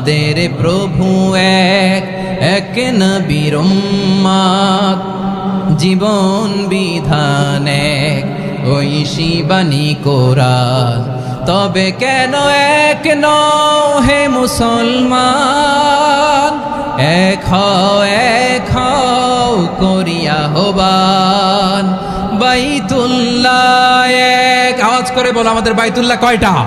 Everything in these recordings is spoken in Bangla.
আমাদের প্রভু এক এক নবীর উম্মাদ। জীবন বিধান এক, ওই শিবানী কোরআন। তবে কেন এক নও হে মুসলমান? এক এক করিয়া হবান বাইতুল্লাহ এক। আওয়াজ করে বলো, আমাদের বাইতুল্লাহ কয়টা?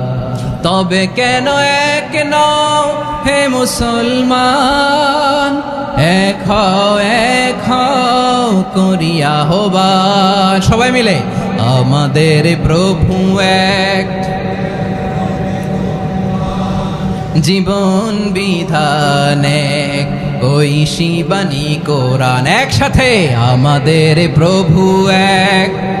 তবে কেন এক নও হে মুসলমান? এক হও এক হও করিয়া হবান সবাই মিলে, আমাদের প্রভু এক। জীবন বিধান এক, ওই শিবানী কোরআন। একসাথে, আমাদের প্রভু এক।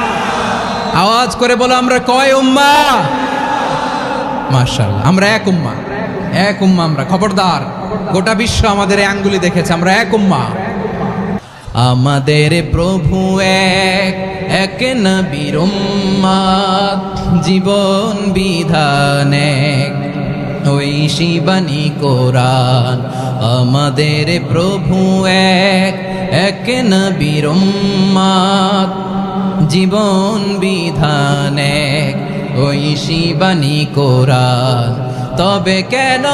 আওয়াজ করে বলো, আমরা কয় উম্মা? মার্শাল্লাহ আমরা এক উম্মা। এক উম্মা আমরা, খবরদার। গোটা বিশ্ব আমাদের আঙ্গুলি দেখেছে, আমরা এক উম্মা। আমাদের প্রভু এক এক নবীর জীবন বিধান এক, ওই শিবানী কোরআন। আমাদের প্রভু এক এক নবীর জীবন বিধান এক, ওই শিবানী কোরআন তবে কেন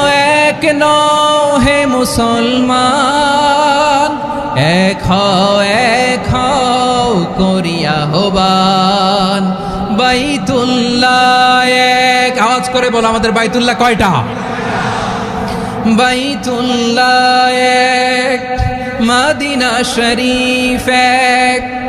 এক নও হে মুসলমান? এক হও এক হও করিয়া হবান বাইতুল্লাহ এক। আওয়াজ করে বলো আমাদের বাইতুল্লাহ কয়টা? বাইতুল্লাহ এক, মাদিনা শরীফ এক।